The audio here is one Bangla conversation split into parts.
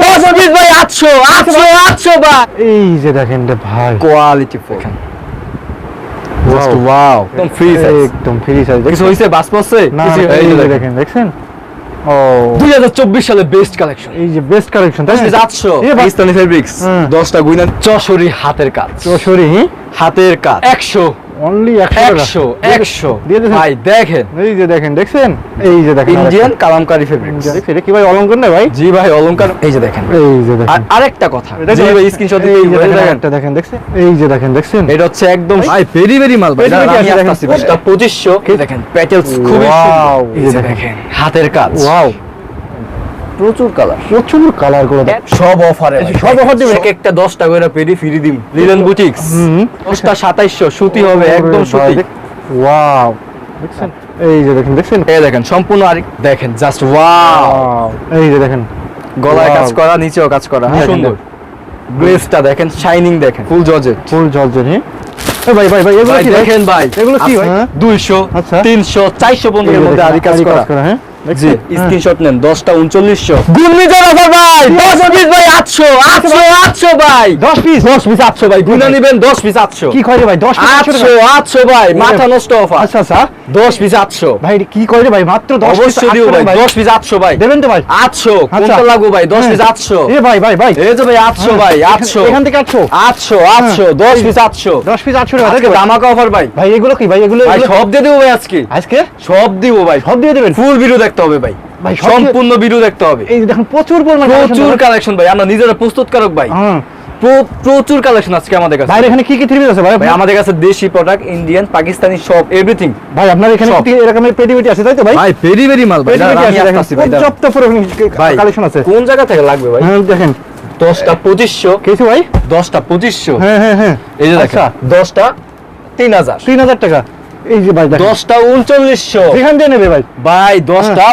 ভাই দশ পিস ভাই আটশো আটশো আটশো ভাই। এই যে দেখেন রে ভাই। কোয়ালিটি ফোন ওয়াও একদম ফ্রি সাইজ একদম ফ্রি সাইজ কিছু হইছে বাস পড়ছে? এই এই যে যে দেখেন দেখছেন? ও। 2024 সালে বেস্ট কালেকশন এই যে বেস্ট কালেকশন তাই না? আটশো। এ ভাই, পাকিস্তানি ফেব্রিক্স হুম। দশটা গুইনা। চশরি হাতের কাজ। চৌষট্টি হাতের কাজ। একশো। অনলি একশো একশো একশো। দিয়ে ভাই দেখেন। এই যে দেখেন দেখছেন? এই যে দেখেন ইন্ডিয়ান কালামকারি ফেব্রিক্স এটা কি ভাই অলঙ্কার না ভাই? জি ভাই অলংকার। এই যে দেখেন। এই যে আর আরেকটা কথা জি ভাই? স্ক্রিনশট এই যে দেখেন দেখছেন? এই যে দেখেন দেখছেন? এটা হচ্ছে একদম ভাই ভেরি ভেরি মাল ভাই। দেখেন। এটা 2500 দেখেন প্যাটেলস খুবই সুন্দর। এই এই যে যে দেখেন হাতের কাজ। ওয়াও প্রচুর কালার প্রচুর কালার দেখ। সব অফারে সব offer দিবে? এক একটা 10 টাকা করে পেরি ফ্রি দিম। লিলেন বুটিক্স হুম। 10টা 2700 সুতি হবে একদম সুতি। ওয়াও। দেখছেন? এই যে দেখেন দেখছেন? এই দেখেন সম্পূর্ণ আরেক দেখেন জাস্ট ওয়াও। এই যে দেখেন। গলায় কাজ করা নিচেও কাজ করা। হ্যাঁ সুন্দর। গ্লেজটা দেখেন শাইনিং দেখেন। ফুল জর্জেট ফুল জলজনি এ ভাই ভাই ভাই এগুলো কি দেখেন ভাই। এগুলো কি ভাই? হ্যাঁ? 200 আচ্ছা। 300 400 পর্যন্ত এর মধ্যে দেখেন, কাজ আরি করা হ্যাঁ? স্ক্রিনশট নেন 10টা 3900 গুণমিটার অফার ভাই 10 পিস ভাই 800 800 800 ভাই। 10 পিস 10 পিস 800 ভাই গুণা নেবেন 10 পিস 800 কি কয় ভাই 10 পিস 800 800 ভাই। মাথা নষ্ট অফার আচ্ছা আচ্ছা। 10 পিস 800 ভাই কি কয় ভাই মাত্র 10 পিস অবশ্যই দিও ভাই 10 পিস 800 ভাই। দেবেন তো ভাই? 800 আচ্ছা। কোনটা ভাই 10 পিস হ্যাঁ। 800 এ ভাই ভাই ভাই। এই যে ভাই 800 ভাই 800 এখান থেকে 800 800 800 10 পিস 800 10 পিস 800 টাকা আজকে ভাই। ধামাকা অফার ভাই। ভাই এগুলো কি ভাই এগুলো ভাই সব দিয়ে দেবো ভাই আজকে। আজকে? সব দিব ভাই। সব দিয়ে দেবেন? ফুল ভিডিও দেখতে হবে ভাই। ভাই, সম্পূর্ণ ভিডিও দেখতে হবে। এই দেখুন প্রচুর পরিমাণ প্রচুর কালেকশন ভাই আমরা নিজেরা প্রস্তুতকারক ভাই। হ্যাঁ। প্রচুর কালেকশন আজকে আমাদের কাছে। ভাই এখানে কি কি থ্রি পিস আছে ভাই? ভাই আমাদের কাছে দেশি প্রোডাক্ট ইন্ডিয়ান পাকিস্তানি সব এভরিথিং ভাই আপনার এখানে কি এরকমের পেটিভিটি আছে তাই তো ভাই? ভাই ভেরি মাল ভাই। পর্যাপ্ত পরিমাণ কালেকশন আছে। কোন জায়গা থেকে লাগবে ভাই? হ্যাঁ দেখেন। দশটা পঁচিশশো। কিছু ভাই? দশটা পঁচিশশো। হ্যাঁ হ্যাঁ হ্যাঁ। এই যে আচ্ছা। দেখেন দশটা তিন হাজার। তিন হাজার টাকা। এই যে ভাই দেখেন। দশটা উনচল্লিশশো। এখান দিয়ে নেবে ভাই। ভাই দশটা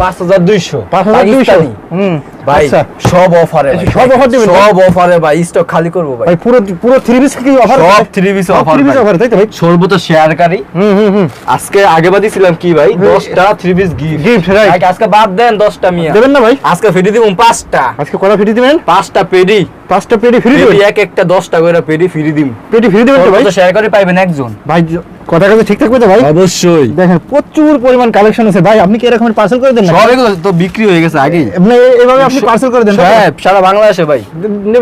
পাঁচ হাজার দুইশো। পাঁচ হাজার দুইশো। হুম। ভাই আচ্ছা। সব অফারে সব offer দিবেন সব অফারে ভাই স্টক খালি করব ভাই। ভাই পুরো পুরো থ্রি পিস কি অফার সব three piece offer three piece offer তাই তো ভাই? সর্বত শেয়ারকারী। হুম হুম হুম। আজকে আগে বাদি ছিলাম কি ভাই? ভাই, দশটা থ্রি পিস গিফট right. আজকে বাদ দেন দশটা মিয়া। দেবেন না ভাই? আজকে ফ্রি দিব পাঁচটা। আজকে কটা ফ্রি দিবেন? পাঁচটা পেডি পাঁচটা পেডি ফ্রি দিবেন? এক একটা দশটা করে পেডি ফ্রি দিম। পেডি ফ্রি দিবেন তো ভাই? শেয়ার করে পাইবেন একজন। ভাই য- কথা ঠিক থাকবে তো ভাই? অবশ্যই। দেখেন প্রচুর পরিমাণ কালেকশন আছে। ভাই আপনি কি এরকম পার্সেল করে দেন না সব এগুলো তো বিক্রি হয়ে গেছে আগেই আপনি পার্সেল করে দেন হ্যাঁ সারা বাংলাদেশে ভাই।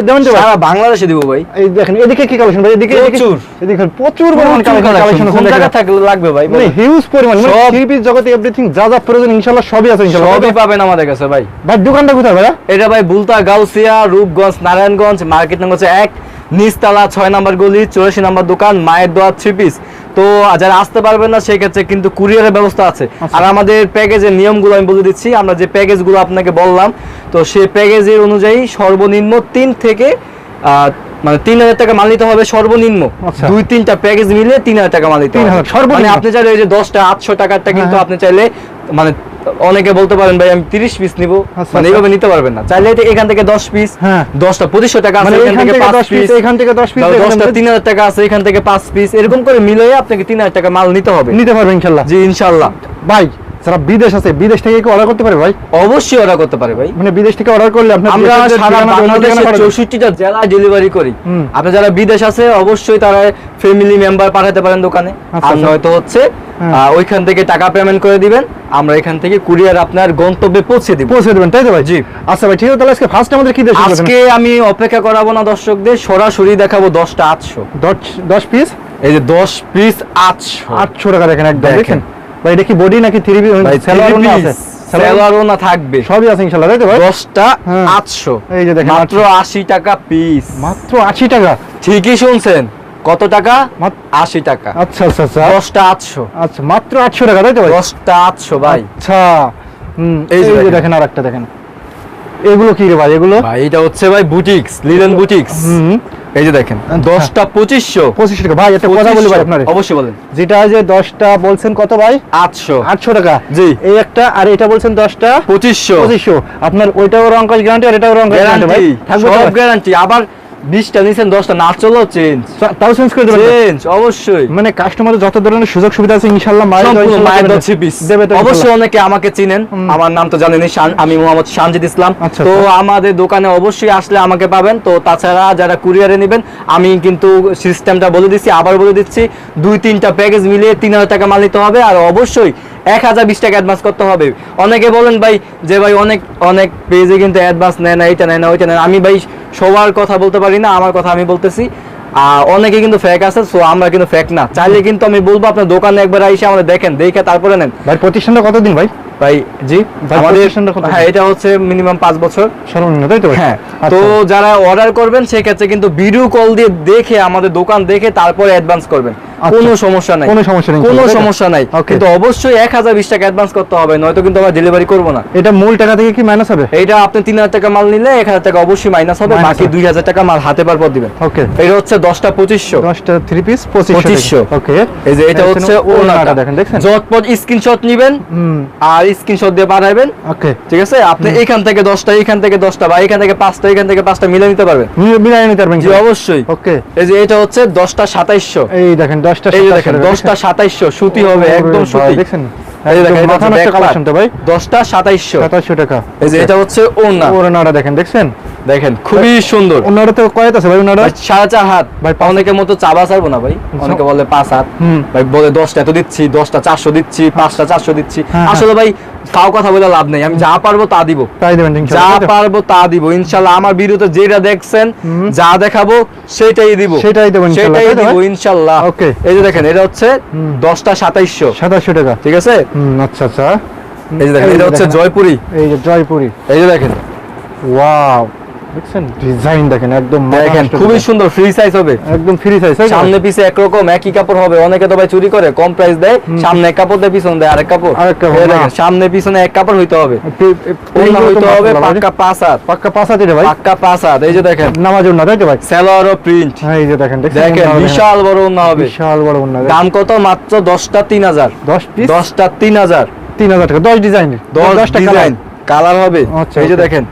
দেবেন তো সারা বাংলাদেশে দিব ভাই। এই দেখেন এদিকে কি কালেকশন ভাই? এদিকে প্রচুর। এদিকে প্রচুর পরিমাণ কালেকশন কোন জায়গা। থাকলে লাগবে ভাই মানে হিউজ পরিমাণ মানে থ্রি পিস জগতে এভরিথিং যা যা প্রয়োজন ইনশাআল্লাহ সবই আছে ইনশাআল্লাহ। সবই পাবেন আমাদের কাছে ভাই। ভাই দোকানটা কোথায় ভাই এটা ভাই বুলতা গাউসিয়া রূপগঞ্জ নারায়ণগঞ্জ মার্কেট নম্বর হচ্ছে এক নিচতলা ছয় নাম্বার গলি চৌরাশি নাম্বার দোকান মায়ের দোয়া থ্রি পিস তো যারা আসতে পারবেন না সেক্ষেত্রে কিন্তু কুরিয়ারের ব্যবস্থা আছে আচ্ছা। আর আমাদের প্যাকেজের নিয়মগুলো আমি বলে দিচ্ছি আমরা যে প্যাকেজগুলো আপনাকে বললাম তো সেই প্যাকেজের অনুযায়ী সর্বনিম্ন তিন থেকে আহ, মানে তিন হাজার টাকা মাল নিতে হবে সর্বনিম্ন আচ্ছা। দুই তিনটা প্যাকেজ মিলে তিন হাজার টাকা মাল নিতে হবে 3,000 সর্বনিম্ন? মানে আপনি চাইলে ওই যে দশটা আটশো টাকারটা কিন্তু হ্যাঁ। আপনি চাইলে মানে অনেকে বলতে পারেন ভাই আমি তিরিশ পিস নিবো। মানে আচ্ছা। এইভাবে নিতে পারবেন না। চাইলে এটা এখান থেকে দশ পিস হ্যাঁ। দশটা পঁচিশশো টাকা আছে এখান থেকে 5 পিস এখান থেকে 10 পিস তাহলে এখান দশটা থেকে- তিন হাজার টাকা আছে এখান থেকে 5 পিস এরকম করে মিলিয়ে আপনাকে তিন হাজার টাকা মাল নিতে হবে। নিতে পারবেন ইনশাআল্লাহ জি ইনশাআল্লাহ ভাই যারা বিদেশ আছে বিদেশ থেকে কি অর্ডার করতে পারে ভাই? অবশ্যই অর্ডার করতে পারে ভাই। মানে বিদেশ থেকে অর্ডার করলে আপনার আমরা সারা ঠিকানা, অন্য ঠিকানা বাংলাদেশের পাঠাবেন। চৌষট্টিটা জেলা ডেলিভারি করি। আপনি যারা বিদেশ আছে অবশ্যই তারা ফ্যামিলি মেম্বার পাঠাতে পারেন দোকানে। আচ্ছা, আর আচ্ছা। নয়তো হচ্ছে হ্যাঁ। ওইখান থেকে টাকা পেমেন্ট করে দিবেন। আমরা এখান থেকে কুরিয়ার আপনার গন্তব্যে পৌঁছে দিব। পৌঁছে দেবেন তাই তো ভাই? জি। আচ্ছা ভাই ঠিক আছে তাহলে আজকে ফার্স্ট আমাদের কি দেশ আজকে আমি অপেক্ষা করাবো না দর্শকদের সরাসরি দেখাবো দশটা আটশো। দশ দশ পিস এই যে দশ পিস আটশো। আটশো টাকা দেখেন একদম দেখেন। ভাই এটা কি বডি নাকি থ্রি ভাই সালোয়ার three আছে? Piece, না থাকবে। সবই আছে ইনশাআল্লাহ তাই তো ভাই? দশটা হ্যাঁ। আটশো। এই যে দেখেন, মাত্র আশি টাকা পিস মাত্র আশি টাকা? ঠিকই শুনছেন। কত টাকা? আশি টাকা। আচ্ছা আচ্ছা আচ্ছা। দশটা আটশো। আচ্ছা মাত্র আটশো টাকা তাই তো ভাই? দশটা আটশো ভাই। আচ্ছা। হুম এই যে। দেখেন। আর একটা দেখেন। এগুলো কি রে ভাই এগুলো? ভাই এটা হচ্ছে ভাই বুটিক্স লিলেন বুটিক্স। হুম। এই যে দেখেন দশটা পঁচিশশো। পঁচিশশো টাকা। ভাই একটা কথা বলি ভাই আপনার। অবশ্যই বলেন। যেটা যে দশটা বলছেন কত ভাই? আটশো। আটশো টাকা। জি। এই একটা আর এটা বলছেন দশটা? পঁচিশশো। পঁচিশশো। আপনার ওইটাও রং কাজ গ্যারান্টি আর এটাও রং গ্যারান্টি ভাই। থাকবে? গ্যারান্টি আবার বিশটা নিছেন দশটা না চলো চেঞ্জ তাও চেঞ্জ করে দেবেন চেঞ্জ অবশ্যই। মানে কাস্টমারের যত ধরনের সুযোগ সুবিধা আছে ইনশাআল্লাহ মায়ের দশ তো। পিস অবশ্যই অনেকে আমাকে চিনেন। আমার নাম তো জানেনই আমি মোহাম্মদ শানজিদ ইসলাম। আচ্ছা, তো আচ্ছা। আমাদের দোকানে অবশ্যই আসলে আমাকে পাবেন। তো তাছাড়া যারা কুরিয়ারে নেবেন আমি কিন্তু সিস্টেমটা বলে দিচ্ছি আবার বলে দিচ্ছি দুই তিনটা প্যাকেজ মিলিয়ে তিন হাজার টাকা মাল নিতে হবে আর অবশ্যই এক হাজার বিশ টাকা অ্যাডভান্স করতে হবে। অনেকে বলেন ভাই যে ভাই অনেক অনেক পেজে কিন্তু অ্যাডভান্স নেয় না এইটা নেয় না ওইটা নেয় না। আমি ভাই সবার কথা বলতে পারি না আমার কথা আমি বলতেছি আর অনেকে কিন্তু ফেক আছে সো আমরা কিন্তু ফেক না চাইলে কিন্তু আমি বলব আপনার দোকানে একবার এসে আমাদের দেখেন দেখে তারপরে নেন ভাই প্রতিষ্ঠানটা কতদিন ভাই ভাই জি আমাদের? হ্যাঁ এটা হচ্ছে মিনিমাম পাঁচ বছর সর্বনিম্ন তাই তো হ্যাঁ আচ্ছা। তো যারা অর্ডার করবেন সেক্ষেত্রে কিন্তু ভিডিও কল দিয়ে দেখে আমাদের দোকান দেখে তারপরে অ্যাডভান্স করবেন। কোনো সমস্যা নাই। কোনো সমস্যা নেই, কোনো সমস্যা নাই। কিন্তু অবশ্যই এক হাজার বিশ টাকা অ্যাডভান্স করতে হবে নয়তো কিন্তু আমরা ডেলিভারি করব না। এটা মূল টাকা থেকে কি মাইনাস হবে? এইটা আপনি তিন হাজার টাকা মাল নিলে এক হাজার টাকা অবশ্যই মাইনাস হবে বাকি। দুই হাজার টাকা মাল হাতে পার পর দিবেন। ওকে এটা হচ্ছে দশটা পঁচিশশো। দশটা থ্রি পিস পঁচিশশো ওকে এই যে এটা হচ্ছে ওনাটা। দেখেন দেখছেন জটপট স্ক্রিনশট নিবেন আর স্ক্রিনশট দিয়ে পাঠাবেন। ওকে ঠিক আছে? আপনি এখান থেকে দশটা এখান থেকে দশটা বা এখান থেকে পাঁচটা এখান থেকে পাঁচটা মিলে নিতে পারবেন। মিলাই নিতে পারবেন জি অবশ্যই। ওকে এই যে এটা হচ্ছে দশটা সাতাইশশো। এই দেখেন এই দেখেন সুতি হবে একদম সুতি। এই দেখেন এটা। কালেকশনটা ভাই। টাকা। এই যে এটা হচ্ছে দেখেন দেখছেন? দেখেন খুবই সুন্দর। ওনারা তো কয়েত আছে ভাই ওনারা সাড়ে চার হাত। ভাই, অনেকের মতো চাবা ছাড়বো না ভাই। অনেকে বলে পাঁচ হাত। ভাই বলে দশটা এত দিচ্ছি দশটা চারশো দিচ্ছি পাঁচটা চারশো দিচ্ছি। হ্যাঁ, আসলে ভাই তাও কথা বলে লাভ নেই। আমি যা পারব তা দিব। যা? পারব তা দিব। ইনশাল্লাহ আমার ভিডিওতে যেটা দেখছেন যা দেখাবো সেটাই দিব। সেটাই দেবো সেটাই দিব ইনশাল্লাহ। ওকে। এই যে দেখেন এটা হচ্ছে দশটা সাতাইশশো। সাতাশশো টাকা। ঠিক আছে? আচ্ছা আচ্ছা। এই যে দেখেন এটা হচ্ছে জয়পুরি। এই যে জয়পুরি। এই যে দেখেন। ওয়াও। দেখছেন ডিজাইন দেখেন একদম দেখেন খুবই সুন্দর ফ্রি সাইজ হবে। একদম ফ্রি সাইজ সামনে পিছে একরকম একই কাপড় হবে। অনেকে তো ভাই চুরি করে কম প্রাইস দেয়। সামনে এক কাপড় দেয় পিছনে দেয় আরেক কাপড়। আরেক কাপড়। দেখেন, সামনে পিছনে এক কাপড় হইতে হবে। ওনা হইতে হবে পাক্কা পাঁচ হাত। পাক্কা পাঁচ হাতে ভাই। পাক্কা পাঁচ হাত। এই যে দেখেন। নামাজ না তাই তো ভাই? সেলোয়ার ও প্রিন্ট হ্যাঁ এই যে দেখেন দেখেন বিশাল বড় ওনা হবে। বিশাল বড় ওনা দাম কত? মাত্র দশটা তিন হাজার। দশ পিস দশটা তিন হাজার। তিন হাজার টাকা। দশ ডিজাইন দশ দশটা ডিজাইন কালার কালার হবে। আচ্ছা, এই যে দেখেন।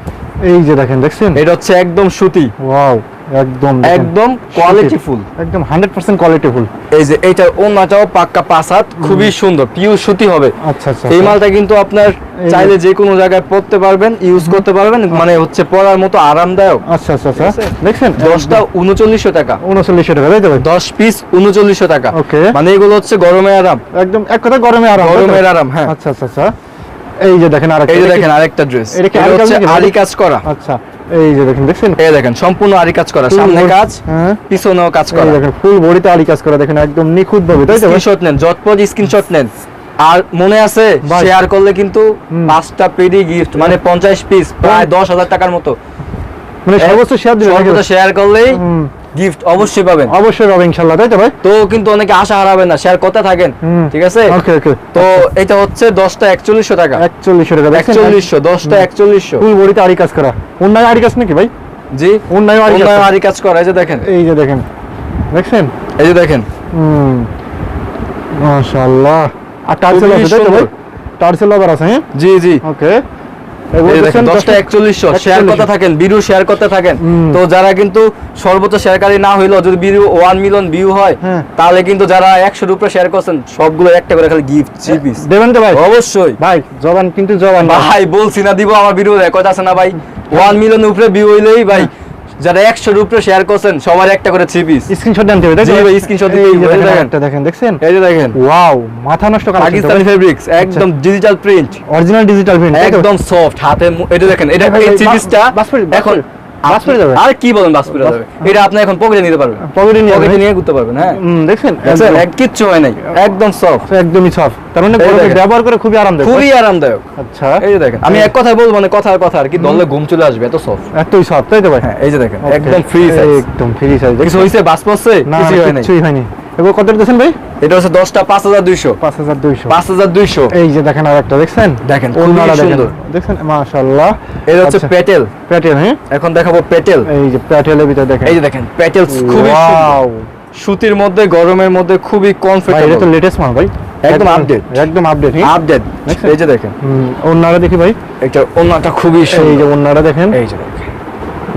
এই যে দেখেন দেখছেন? এটা হচ্ছে একদম সুতি। ওয়াও একদম একদম কোয়ালিটি ফুল একদম হান্ড্রেড পার্সেন্ট কোয়ালিটি ফুল এই যে এইটার ওনাটাও পাক্কা পাঁচ হাত খুবই সুন্দর পিওর সুতি হবে। আচ্ছা আচ্ছা এই মালটা কিন্তু আপনার চাইলে যে কোনো জায়গায় পরতে পারবেন ইউজ করতে পারবেন মানে হচ্ছে পরার মতো আরামদায়ক। আচ্ছা আচ্ছা আচ্ছা? দেখছেন? দশটা উনচল্লিশশো টাকা। উনচল্লিশশো টাকা তাই তো ভাই? দশ পিস উনচল্লিশশো টাকা। Okay. মানে এগুলো হচ্ছে গরমে আরাম। একদম এক কথা গরমে আরাম? গরমের আরাম হ্যাঁ। আচ্ছা আচ্ছা আচ্ছা। এই যে দেখেন আর এই যে দেখেন আরেকটা ড্রেস এটা আরি হচ্ছে আরি কাজ করা। আচ্ছা এই যে দেখেন দেখছেন? এই দেখেন সম্পূর্ণ আরি কাজ করা। সামনে কাজ হ্যাঁ। পিছনেও কাজ এই করা। দেখেন ফুল বডিতে আলি কাজ করা দেখেন একদম নিখুঁত ভাবে তাই তো? স্ক্রিনশট নেন যতপদ স্ক্রিনশট নেন। আর মনে আছে। শেয়ার করলে কিন্তু পাঁচটা পেডি গিফট মানে পঞ্চাশ পিস প্রায় দশ হাজার টাকার মতো। মানে সর্বোচ্চ শেয়ার? সর্বদা শেয়ার করলেই গিফট অবশ্যই পাবেন। অবশ্যই পাবে ইনশাল্লাহ তাই তো ভাই? তো কিন্তু অনেকে আশা হারাবেন না শেয়ার করতে থাকেন ঠিক আছে? ওকে ওকে তো এটা হচ্ছে দশটা একচল্লিশশো টাকা। একচল্লিশশো টাকা দেখছেন? একচল্লিশশো দশটা একচল্লিশশো। ফুল বডিতে আরি কাজ করা। অন্যায় আরি কাজ নাকি ভাই? জি। অন্যায় আরি কাজ অন্যান্য করা। আরি কাজ করা এই যে দেখেন। এই যে দেখেন। দেখছেন? এই যে দেখেন। হুম। মাশাআল্লাহ। আর টার্সেল আছে তাই তো ভাই। টার্সেল আবার আছে হ্যাঁ? জি জি। ওকে শেয়ার করতে থাকেন ভিডিও শেয়ার করতে থাকেন। তো যারা কিন্তু সর্বোচ্চ শেয়ারকারী না হইল যদি ভিডিও ওয়ান মিলিয়ন ভিউ হয় হ্যাঁ। তাহলে কিন্তু যারা একশোর উপরে শেয়ার করছেন সবগুলো একটা করে খালি গিফট থ্রি দেবেন তো ভাই? অবশ্যই। ভাই জবান কিন্তু জবান। ভাই বলছি না দিব আমার ভিডিও রেকর্ড আছে না ভাই? ওয়ান মিলিয়ন উপরে ভিউ হইলেই ভাই যারা একশোর উপরে শেয়ার করছেন সবার একটা করে থ্রি পিস স্ক্রিনশট হবে, এই দেখেন দেখেন। একটা দেখেন দেখছেন? এই যে দেখেন। ওয়াও মাথা নষ্ট করা পাকিস্তানি ফেব্রিক্স একদম digital print original digital print একদম সফট হাতে এটা দেখেন এটা এই থ্রি পিসটা এখন বাস করে যাবে? আর কি বলেন বাস করে যাবে? এটা আপনি এখন পকেটে নিতে পারবেন। পকেটে নিয়ে পকেটে নিয়ে ঘুরতে পারবেন হ্যাঁ? দেখছেন? দেখছেন? এক কিচ্ছু হয় নাই। একদম সফট একদমই সফট তার মানে এই গরমে দেখেন। ব্যবহার করে খুবই আরামদায়ক। খুবই আরামদায়ক। আচ্ছা। এই যে দেখেন। আমি এক কথায় বলব মানে কথার কথা আর কি ধরলে ঘুম চলে আসবে এত সফট এতই সফট তাই তো ভাই? হ্যাঁ এই যে দেখেন একদম ফ্রি সাইজ একদম ফ্রি সাইজ কিছু হইছে বাস পড়ছে? কিছু হয় নাই। কিছুই হয়নি। এবার কত দিয়েছেন ভাই? এটা হচ্ছে দশটা পাঁচ হাজার দুইশো। পাঁচ হাজার দুইশো। পাঁচ হাজার দুইশো। এই যে দেখেন আর একটা দেখছেন? দেখেন, অন্যরা দেখেন। দেখছেন? মাশাআল্লাহ। এটা হচ্ছে আচ্ছা, পেটেল। প্যাটেল হ্যাঁ? এখন দেখাবো পেটেল। এই যে প্যাটেলের ভিতরে দেখেন। এই যে দেখেন পেটেল খুবই! সুতির মধ্যে গরমের মধ্যে খুবই ভাই এটা তো লেটেস্ট মাল ভাই। একদম আপডেট একদম আপডেট আপডেট এই যে দেখেন। অন্যরা দেখি ভাই। এটা অন্যটা খুবই এই যে অন্যরা দেখেন। এই যে দেখেন।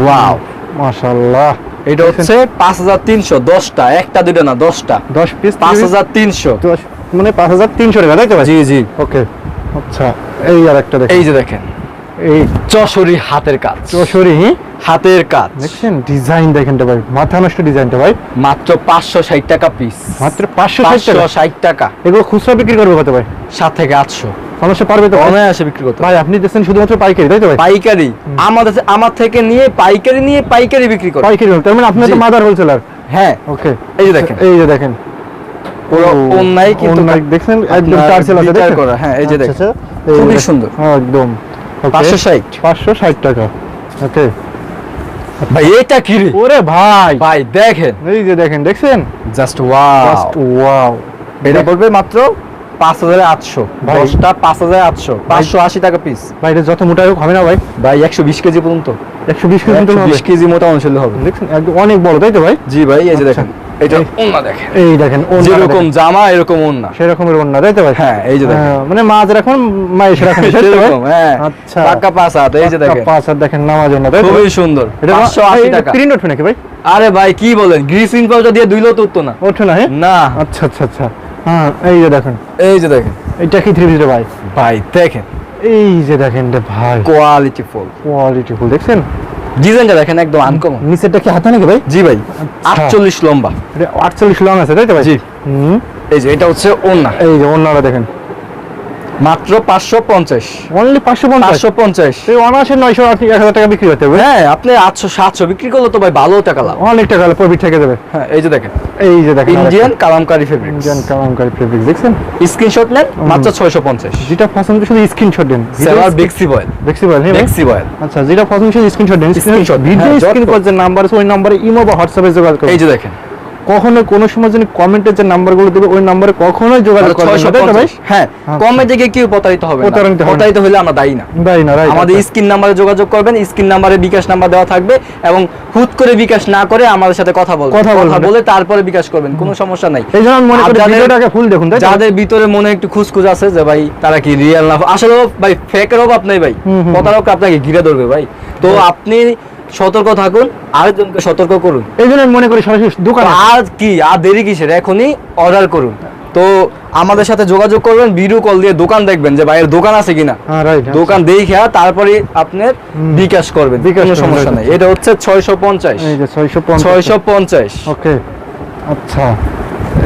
ওয়াও মাশাআল্লাহ। এটা হচ্ছে পাঁচ হাজার তিনশো দশটা একটা দুটো না দশটা। দশ পিস পাঁচ হাজার তিনশো। দশ মানে পাঁচ হাজার তিনশো টাকা তাই তো জি জি। ওকে আচ্ছা এই আর একটা এই যে দেখেন। এই যশোরী হাতের কাজ। চশরি হাতের কাজ। দেখছেন? ডিজাইন দেখেন ভাই। মাথা নষ্ট ডিজাইনটা ভাই। মাত্র পাঁচশো ষাট টাকা পিস মাত্র পাঁচশো ষাট টাকা? এগুলো খুচরা বিক্রি করবে কত ভাই? সাত থেকে আটশো। সমস্যা পারবে তো অনায়াসে বিক্রি করতে। ভাই আপনি দিচ্ছেন শুধুমাত্র পাইকারি তাই তো ভাই? পাইকারি। আমাদের আমার থেকে নিয়ে পাইকারি নিয়ে পাইকারি বিক্রি করে পাইকারি তার মানে আপনি তো। Mother wholesaler. হ্যাঁ। ওকে। এই যে দেখেন। এই যে দেখেন। পুরো অন্যায় কিন্তু দেখছেন? একদম টার্সেল আছে দেখেন হ্যাঁ, এই যে আচ্ছা, দেখেন। আচ্ছা, খুবই সুন্দর। একদম। পাঁচশো ষাট। পাঁচশো ষাট টাকা। ওকে ভাই এটা কি রে? ওরে ভাই। ভাই দেখেন। এই যে দেখেন দেখছেন? জাস্ট ওয়াও জাস্ট ওয়াও এটা পড়বে মাত্র পাঁচ হাজার আটশো। দশটা পাঁচ হাজার আটশো। পাঁচশো আশি টাকা পিস ভাই এটা যত মোটা হোক হবে না ভাই? ভাই একশো বিশ কেজি পর্যন্ত। একশো বিশ কেজি একশো বিশ কেজি মোটা অঞ্চলে হবে। দেখছেন অনেক বড় তাই তো ভাই? জি ভাই এই যে আচ্ছা। দেখেন এটা ওন্না দেখেন। এই দেখেন যেরকম জামা এরকম ওন্না সেরকমের ওড়না তাই তো ভাই? হ্যাঁ এই যে দেখেন। হ্যাঁ, মানে মাছ রাখুন মাইশ রাখুন তাই তো ভাই? সেরকম হ্যাঁ। আচ্ছা। পাঁচ হাত এই যে দেখেন। পাঁচ হাত দেখেন নামার জন্য তাই খুবই সুন্দর এটা পাঁচশো আশি টাকা। প্রিন্ট উঠবে নাকি ভাই? আরে ভাই কি বলেন গ্রিসিন পাউডার দিয়ে দুইলেও তো উঠতো না। ওঠে না হ্যাঁ? না। আচ্ছা আচ্ছা আচ্ছা। হ্যাঁ এই যে দেখেন। এই যে দেখেন। এটা কি থ্রি পিসে ভাই? ভাই দেখেন। এই যে দেখেন রে ভাই। কোয়ালিটি ফুল কোয়ালিটি ফুল দেখছেন? ডিজাইনটা দেখেন একদম আনকমন নিচেরটা কি হাতে নাকি ভাই? জি ভাই আটচল্লিশ লম্বা। এটা আটচল্লিশ লং আছে তাই তো ভাই? জি। হুম। এই যে এটা হচ্ছে ওন্না এই যে ওন্নাটা দেখেন। মাত্র পাঁচশো পঞ্চাশ। অনলি পাঁচশো পঞ্চাশ? পাঁচশো পঞ্চাশ। এই অনার্সের নয়শো হাজার টাকা বিক্রি হবে। হ্যাঁ আপনি আটশো সাতশো বিক্রি করলে তো ভাই ভালো টাকা লাভ। অনেক টাকা প্রফিট থেকে দেবে হ্যাঁ এই যে দেখেন। এই যে দেখেন Indian Kalamkari fabric Indian Kalamkari fabric দেখছেন? স্ক্রিনশট নেন মাত্র ছয়শো পঞ্চাশ। যেটা পছন্দ শুধু স্ক্রিনশট দেন। সেলার বেক্সি বয়েল হ্যাঁ বেক্সি বয়েল আচ্ছা যেটা পছন্দ শুধু স্ক্রিনশট দেন। Screenshot, ভিডিও হ্যাঁ, স্ক্রিন নাম্বার ওই নাম্বারে ইমো বা হোয়াটসঅ্যাপে যোগাযোগ এই যে দেখেন। কখনো কোনো সময় যদি কমেন্টের যে নাম্বারগুলো দেবে ওই নাম্বারে কখনোই যোগাযোগ করবেন না, ভাই? হ্যাঁ আচ্ছা। কমে থেকে কেউ প্রতারিত হবে না। প্রতারিত হলে আমরা দায়ী না। তাই না রাইট আমাদের স্ক্রিন নাম্বারে যোগাযোগ করবেন স্ক্রিন নাম্বারে বিকাশ নাম্বার দেওয়া থাকবে এবং হুট করে বিকাশ না করে আমাদের সাথে কথা বলবেন। কথা। বলে তারপরে বিকাশ করবেন কোনো সমস্যা নাই। এই জন্য মনে করি ভিডিওটাকে ফুল দেখুন তাই যাদের ভিতরে মনে একটু খুসখুস আছে যে ভাই তারা কি রিয়েল না? আসলে ভাই ফেকের অভাব নেই ভাই। প্রতারক আপনাকে ঘিরে ধরবে ভাই। তো আপনি সতর্ক থাকুন আরেকজনকে সতর্ক করুন। এই জন্য মনে করি সরাসরি দোকান আর কি? আর দেরি কিসের? এখনই অর্ডার করুন। তো আমাদের সাথে যোগাযোগ করবেন ভিডিও কল দিয়ে দোকান দেখবেন যে ভাইয়ের দোকান আছে কিনা। হ্যাঁ দোকান দেখে তারপরে আপনার বিকাশ করবেন বিকাশ সমস্যা. নাই। এটা হচ্ছে ছয়শো পঞ্চাশ। ছয়শো পঞ্চাশ। ওকে আচ্ছা।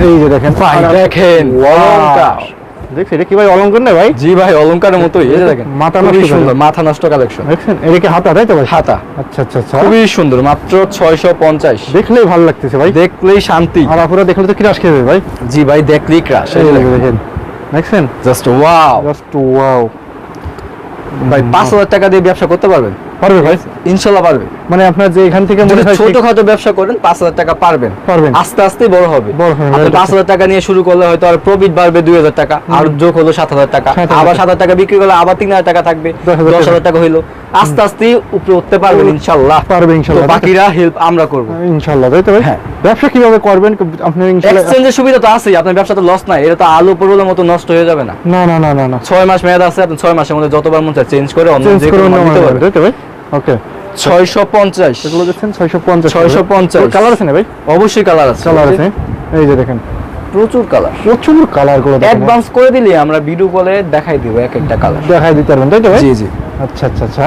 এই যে দেখেন দেখেন অলংকার এটা কি ভাই অলঙ্কার না ভাই? জি ভাই অলংকারের মতোই এই দেখেন মাথা নষ্ট সুন্দর মাথা নষ্ট কালেকশন দেখছেন এটা কি হাতা তাই তো ভাই? হাতা। আচ্ছা আচ্ছা আচ্ছা। খুবই সুন্দর মাত্র ছয়শো পঞ্চাশ। দেখলেই ভালো লাগতেছে ভাই। দেখলেই শান্তি। আর আপুরা দেখলে তো কিরাস খেয়ে ভাই। জি ভাই দেখলেই ক্রাশ এই দেখেন। দেখছেন? জাস্ট ওয়াও জাস্ট ওয়াও ভাই পাঁচ হাজার টাকা দিয়ে ব্যবসা করতে পারবেন? পারবে ভাই? ইনশাল্লাহ পারবে। মানে আপনার যে এখান থেকে মনে হয় ছোটখাটো ব্যবসা করেন পাঁচ হাজার টাকা পারবেন। পারবেন। আস্তে আস্তে বড় হবে। আপনি পাঁচ হাজার টাকা নিয়ে শুরু করলে হয়তো আর প্রফিট বাড়বে দুই হাজার টাকা আর যোগ হলো সাত হাজার টাকা। আবার। সাত হাজার টাকা বিক্রি করলে আবার তিন হাজার টাকা থাকবে 10,000 দশ টাকা। হাজার টাকা হইল। আস্তে আস্তে উপরে উঠতে পারবেন ইনশাল্লাহ। পারবে তো ইনশাল্লাহ। বাকিরা হেল্প আমরা করব। ইনশাল্লাহ তাই তো ভাই? হ্যাঁ। ব্যবসা কীভাবে করবেন? আপনি ইনশাল্লাহ এক্সচেঞ্জের সুবিধা তো আছেই আপনার ব্যবসা তো লস নাই এটা তো আলু পটলের মতো নষ্ট হয়ে যাবে না। না না না না না। ছয় মাস মেয়াদ আছে আপনি ছয় মাসের মধ্যে যতবার মন চায় চেঞ্জ করে অন্য যে কোনো অন্য ওকে ছয়শো পঞ্চাশ। এগুলো দেখছেন? ছয়শো পঞ্চাশ 650 কালার আছে না ভাই? অবশ্যই কালার আছে। কালার আছে। এই যে দেখেন। প্রচুর কালার প্রচুর কালারগুলো অ্যাডভান্স করে দিলে আমরা ভিডিও কলে দেখাই দিব এক একটা কালার দেখাই দিতে পারবেন তাই তো ভাই? জি জি। আচ্ছা আচ্ছা আচ্ছা।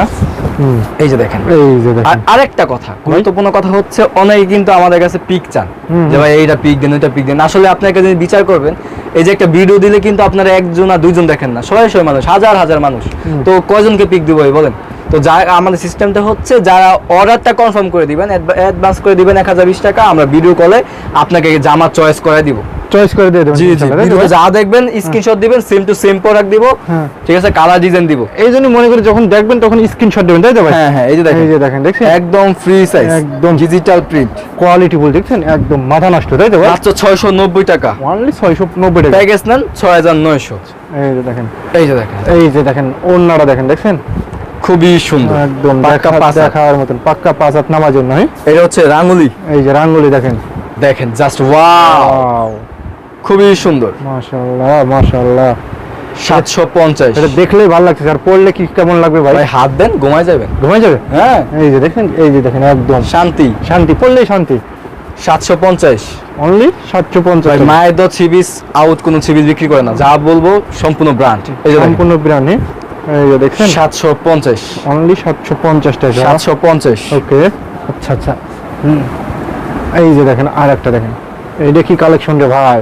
এই যে দেখেন। এই যে দেখেন। আরেকটা কথা গুরুত্বপূর্ণ কথা হচ্ছে অনেকে কিন্তু আমাদের কাছে পিক চান। যে ভাই এইটা পিক দেন ওইটা পিক দেন। আসলে আপনাকে যদি বিচার করবেন এই যে একটা ভিডিও দিলে কিন্তু আপনারা একজন আর দুইজন দেখেন না। শয়ে শয়ে মানুষ হাজার হাজার মানুষ। তো কয়জনকে পিক দিব বলেন? তো যা আমাদের সিস্টেমটা হচ্ছে যারা অর্ডারটা কনফার্ম করে দিবেন অ্যাডভান্স করে দিবেন এক হাজার বিশ টাকা আমরা ভিডিও কলে আপনাকে জামা চয়েস করে দিব। চয়েস করে দিয়ে দেবেন জি জি? যা দেখবেন স্ক্রিনশট দিবেন সেম টু সেম প্রোডাক্ট দিব হ্যাঁ। ঠিক আছে কালার ডিজাইন দিব। এই জন্য মনে করি যখন দেখবেন তখন স্ক্রিনশট দেবেন তাই তো ভাই? হ্যাঁ হ্যাঁ এই যে দেখেন। এই যে দেখেন দেখছেন? একদম ফ্রি সাইজ একদম। ডিজিটাল প্রিন্ট কোয়ালিটি বল দেখছেন? একদম মাথা নষ্ট তাই তো ভাই? মাত্র ছয়শো নব্বই টাকা। অনলি ছয়শো নব্বই টাকা। প্যাকেজ নেন ছয় হাজার নয়শো। এই যে দেখেন। এই যে দেখেন। এই যে দেখেন ওড়নাটা দেখেন দেখছেন? খুবই সুন্দর। একদম পাক্কা পাঁচ। দেখার মতন পাক্কা পাঁচ হাত নামার জন্য হ্যাঁ? এটা হচ্ছে রাঙ্গুলি। এই যে রাঙ্গুলি দেখেন। দেখেন জাস্ট ওয়াও খুবই সুন্দর। মাশাআল্লাহ মাশাআল্লাহ। সাতশো পঞ্চাশ। এটা দেখলেই ভালো লাগছে আর পড়লে কি কেমন লাগবে ভাই? ভাই হাত দেন ঘুমায় যাবেন। ঘুমাই যাবে? হ্যাঁ। এই যে দেখেন এই যে দেখেন একদম। শান্তি। শান্তি পড়লেই শান্তি। সাতশো পঞ্চাশ। অনলি সাতশো পঞ্চাশ ভাই মায়ের দত সিবিস আউট কোনো সিবিস বিক্রি করে না। যা বলব সম্পূর্ণ ব্র্যান্ড এই যে সম্পূর্ণ বিরিয়ানি এই যে দেখছেন? সাতশো পঞ্চাশ। অনলি সাতশো পঞ্চাশ টাকা। সাতশো পঞ্চাশ। ওকে। আচ্ছা আচ্ছা। হুম। এই যে দেখেন আর একটা দেখেন। এইটা কি কালেকশন রে ভাই?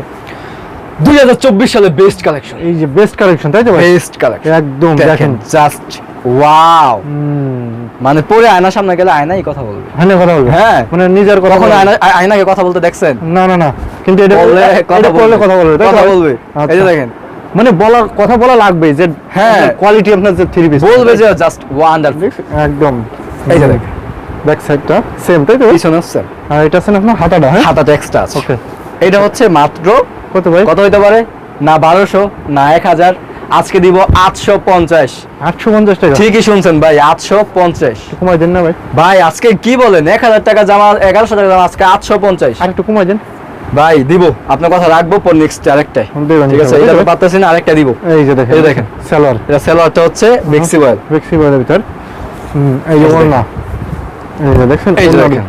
দুই হাজার চব্বিশ সালে বেস্ট কালেকশন এই যে বেস্ট কালেকশন তাই তো ভাই? বেস্ট কালেকশন একদম দেখেন জাস্ট ওয়াও মানে পরে আয়নার সামনে গেলে আয়নাই কথা বলবে। হ্যাঁ কথা বলবে? হ্যাঁ। মানে নিজের কথা কখনো আয়নাকে কথা বলতে দেখছেন? না না না। কিন্তু এটা বললে কথা বলবে। কথা বলবে। এই যে আচ্ছা। দেখেন মানে বলা কথা বলা লাগবে যে হ্যাঁ। কোয়ালিটি আপনার যে থ্রি পিস বলবে যে জাস্ট ওয়ান্ডারফুল একদম। এই যে দেখেন। ব্যাক সাইডটা সেম তাই তো? পিছনে হচ্ছে। আর এটা আছে আপনার হাতাটা হ্যাঁ? হাতাটা এক্সট্রা আছে। ওকে এটা হচ্ছে মাত্র কত ভাই? কত হইতে পারে? না বারোশো না এক হাজার। আজকে দিব আটশো পঞ্চাশ। আটশো পঞ্চাশ টাকা। ঠিকই শুনছেন ভাই আটশো পঞ্চাশ। কমাই দেন না ভাই। ভাই আজকে কি বলেন? এক হাজার টাকা জামা এগারোশো টাকা জামা আজকে আটশো পঞ্চাশ। আর একটু কমাই দেন। ভাই দিব। আপনার কথা রাখব পর নেক্সট আরেকটা দেবেন ঠিক আছে? এটা? পারতেছি না আরেকটা দিব। এই যে দেখেন এই দেখেন। সালোয়ার। এটা সেলোয়ারটা হচ্ছে বেক্সি ওয়েল বেক্সি বয়ের ভিতর। হুম, এই যে যে এই যে দেখছেন এই যে দেখেন।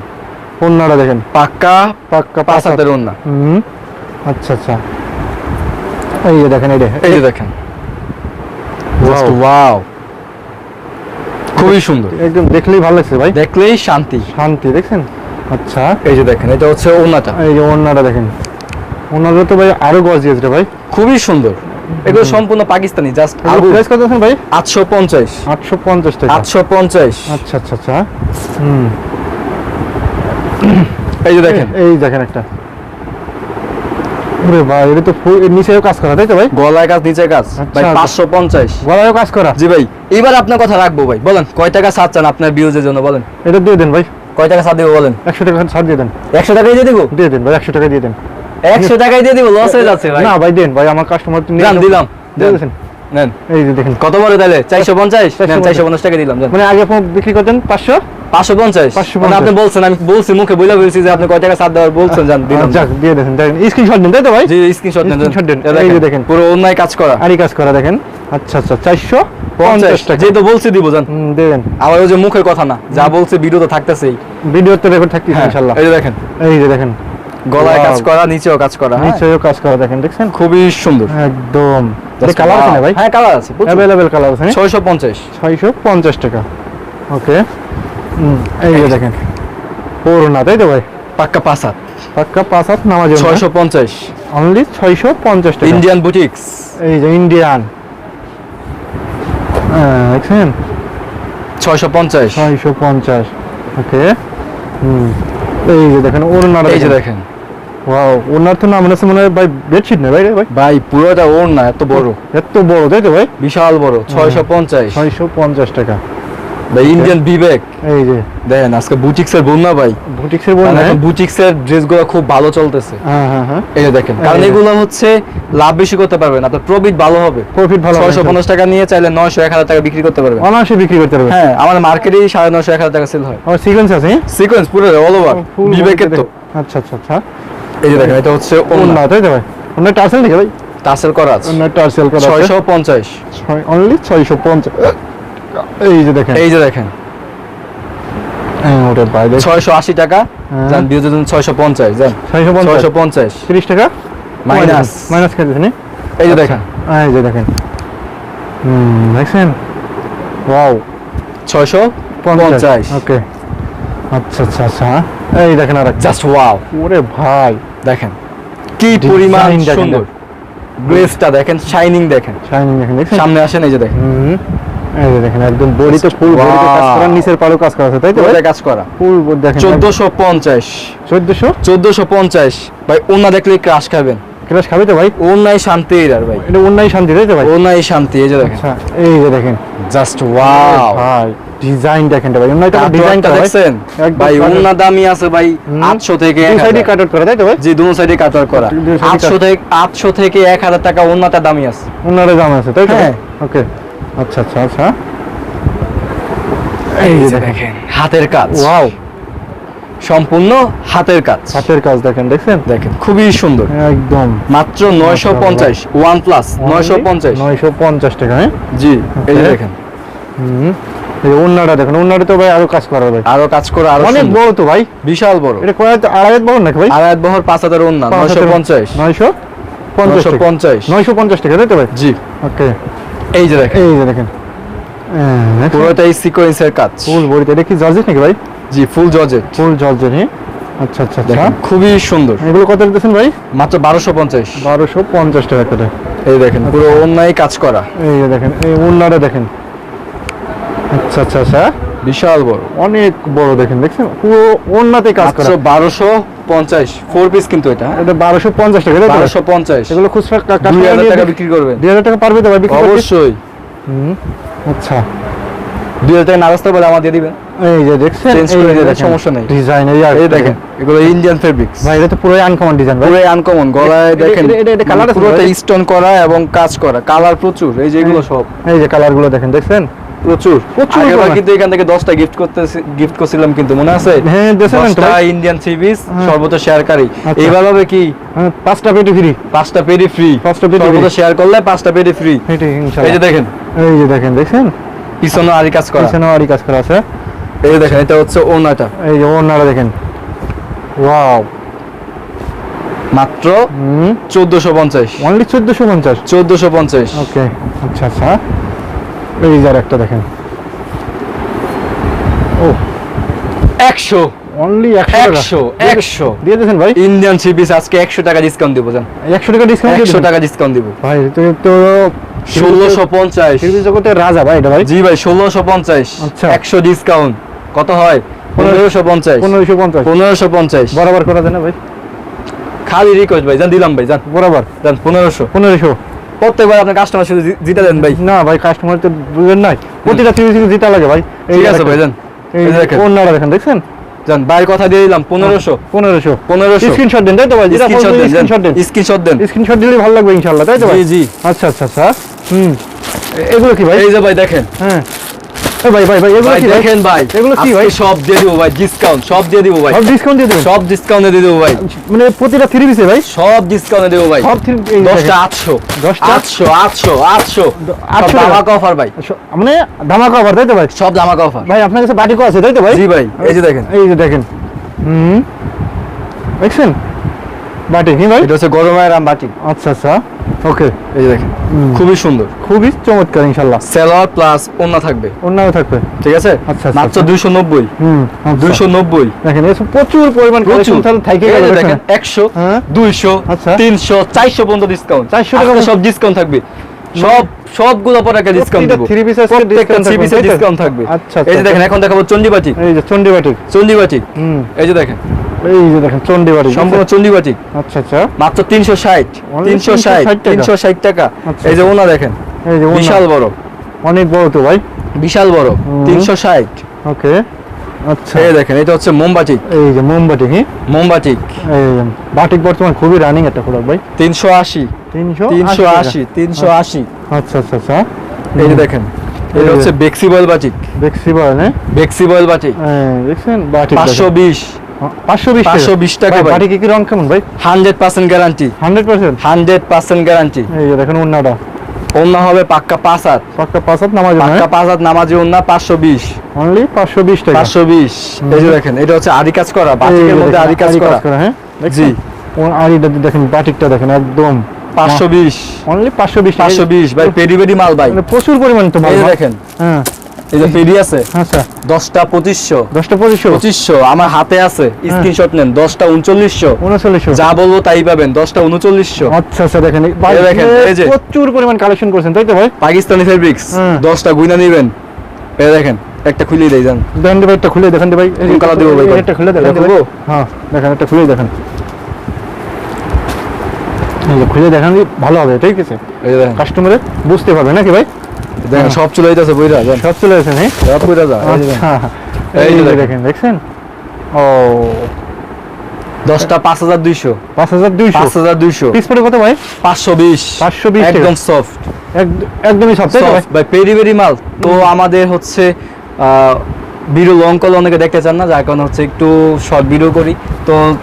ওন্নাটা দেখেন। পাক্কা পাক্কা পাঁচ পাঁচ হাত। হাতের ওন্না হুম আচ্ছা আচ্ছা। এই যে দেখেন এই যে। এই যে দেখেন। ওয়াও খুবই সুন্দর। একদম দেখলেই ভালো লাগছে ভাই। দেখলেই শান্তি। শান্তি দেখছেন? আচ্ছা। এই যে দেখেন এটা হচ্ছে ওন্নাটা এই যে ওড়নাটা দেখেন। ওড়নাটা তো ভাই আরও গর্জিয়াস রে ভাই। খুবই সুন্দর। এগুলো সম্পূর্ণ পাকিস্তানি জাস্ট প্রাইস কত আছেন ভাই? আটশো পঞ্চাশ। আটশো পঞ্চাশ টাকা। আটশো পঞ্চাশ। আচ্ছা আচ্ছা আচ্ছা। হুম। এই যে দেখেন। এই দেখেন একটা। ওরে ভাই এটা তো নিচেও কাজ করা তাই তো ভাই? গলায় কাজ নিচে কাজ। আচ্ছা, ভাই আচ্ছা। পাঁচশো পঞ্চাশ। গলায়ও কাজ করা? জি ভাই এবার আপনার কথা রাখব ভাই বলেন কয় টাকা চান আপনার বিউজের জন্য বলেন। এটা দিয়ে দেন ভাই। কয় টাকা ছাড় দেবো বলেন? একশো টাকা ছাড় দিয়ে দেন। একশো টাকাই দিয়ে দিব? দিয়ে দেন ভাই একশো টাকা দিয়ে দেন। একশো টাকাই দিয়ে দিব লস হয়ে যাচ্ছে ভাই। না ভাই দেন ভাই আমার কাস্টমার দিলাম। দিলাম নেন। এই দেখেন। কত বড় তাহলে? চারশো পঞ্চাশ? চারশো পঞ্চাশ। টাকা দিলাম মানে আগে বিক্রি করতেন পাঁচশো? পাঁচশো পঞ্চাশ। 550 মানে আপনি বলছেন আমি বলছি মুখে বলে বলছি যে আপনি কয় টাকা ছাড় দেওয়ার বলছেন জান দিয়ে দেখেন দেখেন স্ক্রিনশট দেন তাই তো ভাই? জি স্ক্রিনশট নেন Screenshot দেন। এই এই যে দেখেন। পুরো অন্যায় কাজ করা। আরই কাজ করা দেখেন। আচ্ছা আচ্ছা চারশো পঞ্চাশ টাকা। যেহেতু বলছি দিব জান। দেবেন আবার ওই যে মুখের কথা না যা বলছে ভিডিও তো থাকতেছেই। ভিডিও তো রেকর্ড থাকতেছে হ্যাঁ, এই যে দেখেন। এই যে দেখেন। গলায় কাজ করা নিচেও কাজ করা হ্যাঁ। নিচেও কাজ করা দেখেন দেখছেন? খুবই সুন্দর। একদম। কালার আছে না ভাই? হ্যাঁ কালার আছে অ্যাভেলেবেল কালার আছে ছয়শো পঞ্চাশ। ছয়শো পঞ্চাশ টাকা। ওকে এই যে দেখেন। পুরোনা তাই তো ভাই? পাক্কা পাঁচ হাত। পাক্কা পাঁচ হাত নামাজ ছয়শো পঞ্চাশ। অনলি ছয়শো পঞ্চাশ টাকা। ইন্ডিয়ান বুটিক্স এই যে ইন্ডিয়ান দেখছেন? ছয়শো পঞ্চাশ। ছয়শো পঞ্চাশ। ওকে। হুম। এই যে দেখেন ওড়নাটা এই যে দেখেন। ওয়াও ওড়নার তো নাম আছে মনে হয় ভাই বেডশিট না ভাই ভাই। ভাই পুরোটা ওর না এত বড়। এত বড় তাই তো ভাই? বিশাল বড় ছয়শো পঞ্চাশ। ছয়শো পঞ্চাশ টাকা। ভাই ইন্ডিয়ান বিবেক এই যে। দেখেন আজকে বুটিক্স এর বন্যা ভাই। বুটিক্সের বল না বুটিক্স এর ড্রেসগুলো খুব ভালো চলতেছে। হ্যাঁ হ্যাঁ হ্যাঁ। এই যে দেখেন কারণ এগুলো হচ্ছে লাভ বেশি করতে পারবেন আপনার প্রফিট ভালো হবে। প্রফিট ভালো ছয়শো পঞ্চাশ টাকা নিয়ে চাইলে নয়শো এক হাজার টাকা বিক্রি করতে পারবেন। অনায়াসে বিক্রি করতে পারবে হ্যাঁ আমাদের নয়শো এক হাজার টাকা সেল হয়। আমার সিকোয়েন্স আছে হ্যাঁ? সিকোয়েন্স পুরো অল ওভার বিবেকের তো। আচ্ছা আচ্ছা আচ্ছা। এই যে দেখেন এটা হচ্ছে ওন্না তাই তো ভাই? ওড়না টার্সেল নাকি ভাই? টাসেল করা আছে। ওড়না টার্সেল করা আছে। ছয়শো পঞ্চাশ। অনলি ছয়শো পঞ্চাশ। এই যে দেখেন। এই যে দেখেন। হ্যাঁ, ওটা বাইরে ছয়শো আশি টাকা। হ্যাঁ। যান দিয়ে দিন ছয়শো পঞ্চাশ যান। ছয়শো পঞ্চাশ। ছয়শো পঞ্চাশ। তিরিশ টাকা? মাইনাস। মাইনাস। খেয়ে দিয়েছেন এই যে দেখেন। এই যে দেখেন। হুম দেখছেন? ওয়াও। ছয়শো পঞ্চাশ। পঞ্চাশ ওকে। আচ্ছা আচ্ছা আচ্ছা। এই দেখেন আর জাস্ট ওয়াও। ওরে ভাই। দেখেন কি পরিমাণ সুন্দর। গ্লেসটা দেখেন শাইনিং দেখেন। শাইনিং দেখেন সামনে আসেন এই যে দেখেন। হুম। এই যে দেখেন একদম বডিতে ফুল বডিতে কাজ করা নিচের কাজ করা আছে তাই তো কাজ করা। ফুল দেখেন চোদ্দশো পঞ্চাশ। চোদ্দশো? চোদ্দশো পঞ্চাশ। ভাই ওনা দেখলে ক্রাশ খাবেন। ক্লাস খাবে তো ভাই? ওনাই শান্তি আর ভাই। এটা অন্যায় শান্তি তাই তো ভাই? ওনাই শান্তি এই যে দেখেন। আচ্ছা এই যে দেখেন। জাস্ট ওয়াও ভাই ডিজাইন দেখেন ভাই অন্যায়টা ডিজাইনটা দেখছেন? ভাই। ওনা দামি আছে ভাই হুম। আটশো থেকে দুই এক সাইডে হাজার। কাট আউট করা তাই তো ভাই? জি সাইডে কাটার করা। দুই side এ আটশো cut- থেকে আটশো থেকে এক হাজার টাকা ওনাটা দামি আছে। অন্যরা দাম আছে তাই তো। ওকে আচ্ছা আচ্ছা আচ্ছা। এই যে দেখেন হাতের কাজ। ওয়াও। সম্পূর্ণ হাতের কাজ। হাতের কাজ দেখেন দেখছেন? দেখেন খুবই সুন্দর। একদম। মাত্র নয়শো পঞ্চাশ ওয়ান প্লাস নয়শো পঞ্চাশ। নয়শো পঞ্চাশ টাকা হ্যাঁ? জি এই দেখেন। হুম। এই যে দেখেন অন্যটা তো ভাই আরও কাজ করা ভাই। আরও কাজ করে আরও অনেক বড় তো ভাই। বিশাল বড়। এটা কয় আড়াই বড় নাকি ভাই? আড়াই বহর পাঁচ হাজার ওন্না নয়শো পঞ্চাশ। নয়শো পঞ্চাশ নয়শো পঞ্চাশ। নয়শো পঞ্চাশ টাকা তাই তো ভাই? জি। ওকে। এই যে দেখেন। এই যে দেখেন। হ্যাঁ, পুরোটাই সিকোয়েন্সের কাজ। ফুল বড়িতে এটা কি জর্জেট নাকি ভাই? জি ফুল জর্জেট। ফুল জর্জেট হ্যাঁ? আচ্ছা আচ্ছা আচ্ছা। খুবই সুন্দর। এগুলো কত দিতেছেন ভাই? মাত্র বারোশো পঞ্চাশ। বারোশো পঞ্চাশ টাকা করে। এই দেখেন পুরো অন্যায় কাজ করা। এই যে দেখেন এই উন্নাটা দেখেন। আচ্ছা আচ্ছা আচ্ছা। বিশাল বড়। অনেক বড় দেখেন দেখছেন? পুরো ওন্নাতে কাজ করা। বারোশো পঞ্চাশ ফোর পিস কিন্তু এটা। এটা বারোশো পঞ্চাশ টাকা তাই তো? ভাই? বারোশো পঞ্চাশ। এগুলো খুচরা কা- দুই কাস্টমার হাজার নিয়ে টাকা বিক্রি- বিক্রি করবেন দুই হাজার টাকা পারবে তো ভাই? বিক্রি অবশ্যই। হুম, আচ্ছা। দুই হাজার টাকা নারাস্তা বলে আমার দিয়ে দিবেন এই যে দেখছেন Change করে দিলে সমস্যা নেই। ডিজাইন এই দেখেন এগুলো ইন্ডিয়ান ফেব্রিক্স ভাই এটা তো আনকমন ডিজাইন ভাই। আনকমন গলায় এটা- দেখেন এটা- এটা- এটা পুরোটা স্টোন করা এবং কাজ করা। কালার প্রচুর এই যে এগুলো সব। এই যে কালারগুলো দেখেন দেখছেন? প্রচুর প্রচুর আগেরবার কিন্তু এখান থেকে দশটা গিফট করতে গিফট করছিলাম কিন্তু মনে আছে? হ্যাঁ তো। ইন্ডিয়ান হ্যাঁ। শেয়ারকারী। আচ্ছা। হবে কি? হ্যাঁ, পাঁচটা পেটি ফ্রি পাঁচটা পেরি ফ্রি পাঁচটা পেটি সর্বোচ্চ শেয়ার করলে পাঁচটা পেরি ফ্রি এই যে দেখেন। এই যে দেখেন দেখছেন? পিছনে আরি কাজ করা। পিছনে আরই কাজ করা আছে। এই দেখেন এটা হচ্ছে ওনাটা এই যে ওনারা দেখেন। ওয়াও। মাত্র চোদ্দশো পঞ্চাশ। অনলি চোদ্দোশো পঞ্চাশ। চোদ্দশো পঞ্চাশ। ওকে আচ্ছা আচ্ছা। এই একটা দেখেন ও একশো অনলি একশো একশো দিয়ে দিয়েছেন ভাই ইন্ডিয়ান থ্রি পিস আজকে একশো টাকা ডিসকাউন্ট দিব জান একশো টাকা ডিসকাউন্ট একশো টাকা ডিসকাউন্ট দিব ভাই তো তো ষোলোশো পঞ্চাশ জগতের রাজা ভাই এটা ভাই জি ভাই ষোলোশো পঞ্চাশ আচ্ছা। একশো ডিসকাউন্ট কত হয় পনেরোশো পঞ্চাশ পনেরোশো পঞ্চাশ পনেরোশো পঞ্চাশ বরাবর করা যায় না ভাই খালি রিকোয়েস্ট ভাই জান দিলাম ভাই জান বরাবর জান পনেরোশো পনেরোশো প্রত্যেকবার আপনার কাস্টমার শুধু জিতা দেন ভাই। না ভাই কাস্টমার তো বুঝেন নাই। প্রতিটা থ্রি সিক্স জিতা লাগে ভাই। ঠিক আছে ভাই জান এই এই দেখেন। দেখছেন? জান ভাই কথা দিয়ে দিলাম পনেরোশো। পনেরোশো। পনেরোশো। স্ক্রিনশট দেন তাই তো ভাই? স্ক্রিনশট দেন স্ক্রিনশট দেন। স্ক্রিনশট দিলে ভালো লাগবে ইনশাআল্লাহ তাই তো ভাই? জি। জি আচ্ছা আচ্ছা আচ্ছা। হুম। এগুলো কি ভাই? এই যে ভাই দেখেন। হ্যাঁ। ভাই ভাই ভাই এগুলো কি দেখেন ভাই এগুলো কি ভাই? সব দিয়ে দিব ভাই ডিসকাউন্ট সব দিয়ে দিব ভাই। সব ডিসকাউন্ট দিয়ে দেবেন? সব ডিসকাউন্টে দিয়ে দেবো ভাই। মানে প্রতিটা থ্রি পিসে ভাই? সব ডিসকাউন্টে দেবো ভাই। সব থ্রি দশটা আটশো। দশটা? আটশো আটশো আটশো। আটশো ধামাকা অফার ভাই। মানে ধামাকা অফার তাই তো ভাই? সব ধামাকা অফার ভাই আপনার কাছে বাটিকও আছে তাই তো ভাই? জি ভাই এই যে দেখেন। এই যে দেখেন। হুম। দেখছেন? বাটি কি ভাই? এটা হচ্ছে গরমের আম বাটি। আচ্ছা আচ্ছা। ওকে এই দেখেন খুবই সুন্দর। খুবই চমৎকার সেলর প্লাস ওন্না থাকবে। থাকবে। ঠিক আছে? আচ্ছা, আচ্ছা, মাত্র আচ্ছা। দুইশো নব্বই। হুম দুইশো নব্বই। দেখেন এসব প্রচুর পরিমাণ কালেকশন তাহলে থাইকে গেল দেখেন দেখেন। একশো হ্যাঁ। দুইশো আচ্ছা। তিনশো চারশো পর্যন্ত ডিসকাউন্ট 400 টাকা। সব ডিসকাউন্ট থাকবে। সব সবগুলো পরে ডিসকাউন্ট দেবো প্রত্যেকটা থ্রি থাকবে, পিসের ডিসকাউন্ট থাকবে। আচ্ছা, এই যে আচ্ছা, দেখেন এখন দেখাবো চন্ডিবাটি এই যে চন্ডিবাটি চন্ডিবাটি হুম। এই যে দেখেন। এই যে দেখেন চন্ডিবাটি সম্পূর্ণ চন্ডিবাটি আচ্ছা আচ্ছা। মাত্র তিনশো ষাট Only তিনশো ষাট 360 টাকা? আচ্ছা। এই যে ওনা দেখেন এই যে বিশাল বড়। অনেক বড় তো ভাই? বিশাল বড় হুম। তিনশো ষাট। ওকে আচ্ছা। এই দেখেন এটা হচ্ছে মোমবাতি। এই যে মোমবাটি হ্যাঁ মোমবাতি। এই বাটিক বর্তমান খুবই রানিং একটা প্রোডাক্ট ভাই। তিনশো আশি। তিনশো তিনশো টাকা। আশি তিনশো আশি। আচ্ছা আচ্ছা আচ্ছা। এই যে দেখেন এটা। হচ্ছে বেক্সিবল বাটিক। ফ্লেক্সিবল হ্যাঁ? Flexible batik. হ্যাঁ, দেখছেন? বাটিক পাঁচশো বিশ পাঁচশো বিশ। 520 টাকা। ভাই। বাটি কি রং কেমন ভাই? Hundred percent guarantee. Hundred percent? Hundred percent guarantee. এই দেখেন উন্নাটা। অন্য হবে পাক্কা পাঁচ হাত। পাক্কা পাঁচ হাত নামাজ পাক্কা পাঁচ হাত নামাজি অন্য পাঁচশো বিশ। অনলি পাঁচশো বিশ টাকা। পাঁচশো বিশ। এই যে দেখেন এটা হচ্ছে আরি কাজ করা বাটিকের মধ্যে আরি কাজ করা। হ্যাঁ? জি। আর এটা দেখেন বাটিকটা দেখেন একদম। পাঁচশো বিশ। অনলি পাঁচশো বিশ পাঁচশো বিশ ভাই পেরি পেরি মাল ভাই। মানে প্রচুর পরিমাণ তো মাল। দেখেন। হ্যাঁ। এই যে পেরি আছে আচ্ছা। দশটা পঁচিশশো। দশটা পঁচিশশো? পঁচিশশো আমার হাতে আছে। স্ক্রিনশট নেন দশটা উনচল্লিশশো। উনচল্লিশশো। যা বলব তাই পাবেন দশটা উনচল্লিশশো। আচ্ছা আচ্ছা দেখেন ভাই, দেখেন, এই যে। প্রচুর পরিমাণ কালেকশন করছেন তাই তো ভাই? পাকিস্তানি ফেব্রিক্স হ্যাঁ। দশটা গুইনা নিবেন। এই দেখেন একটা দেই যান দেখেন ভাই একটা খুলে দেখেন ভাই। এই দিব ভাই? একটা খুলে দেখেন? হ্যাঁ দেখেন একটা খুলে দেখেন। যে দেখান ভালো হবে ঠিক আছে? বুঝতে পারবে নাকি ভাই? দেখেন সব চলে যাইতেছে বইরা সব চলে হ্যাঁ সব বইরা যা এই দেখেন। আচ্ছা। দেখেন। দেখছেন? ও। দশটা পাঁচ হাজার দুইশো। পাঁচ হাজার দুইশো? পাঁচ হাজার দুইশো। পিস পরে কত ভাই? পাঁচশো বিশ। 520 টাকা। একদম সফট এক- একদমই সফট ভাই? পেরি পেরি মাল তো আমাদের হচ্ছে আহ, ভিডিও লং করলে অনেকে দেখতে চান না যার কারণে হচ্ছে একটু শর্ট ভিডিও করি। তো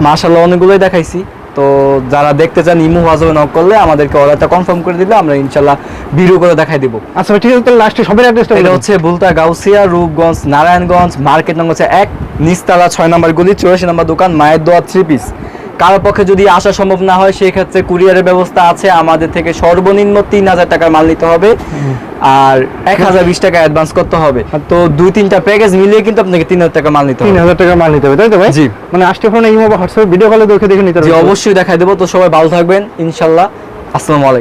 মার্শাল্লাহ অনেকগুলোই দেখাইছি। তো যারা দেখতে চান ইমু হোয়াটসঅ্যাপে নক করলে আমাদেরকে অর্ডারটা কনফার্ম করে দিলে আমরা ইনশাল্লাহ ভিডিও করে দেখাই দিব। আচ্ছা ঠিক আছে তাহলে লাস্টে সবের অ্যাড্রেসটা এটা হচ্ছে বুলতা গাউসিয়া রূপগঞ্জ নারায়ণগঞ্জ মার্কেট নাম হচ্ছে এক নিস্তালা ছয় নম্বর গলি চুরাশি নম্বর দোকান মায়ের দোয়া থ্রি পিস কারোর পক্ষে যদি আসা সম্ভব না হয় সেক্ষেত্রে কুরিয়ারের ব্যবস্থা আছে। আমাদের থেকে সর্বনিম্ন তিন হাজার টাকার মাল নিতে হবে। আর এক হাজার বিশ টাকা অ্যাডভান্স করতে হবে। তো দুই তিনটা প্যাকেজ মিলিয়ে কিন্তু আপনাকে তিন হাজার টাকা মাল নিতে হবে। তিন হাজার টাকা মাল নিতে হবে তাই তো ভাই? জি। মানে আসতে ফোনে ইমো বা হোয়াটসঅ্যাপ ভিডিও কলে দেখে দেখে নিতে হবে অবশ্যই দেখাই দেবো। তো সবাই ভালো থাকবেন। ইনশাল্লাহ। আসসালামু আলাইকুম।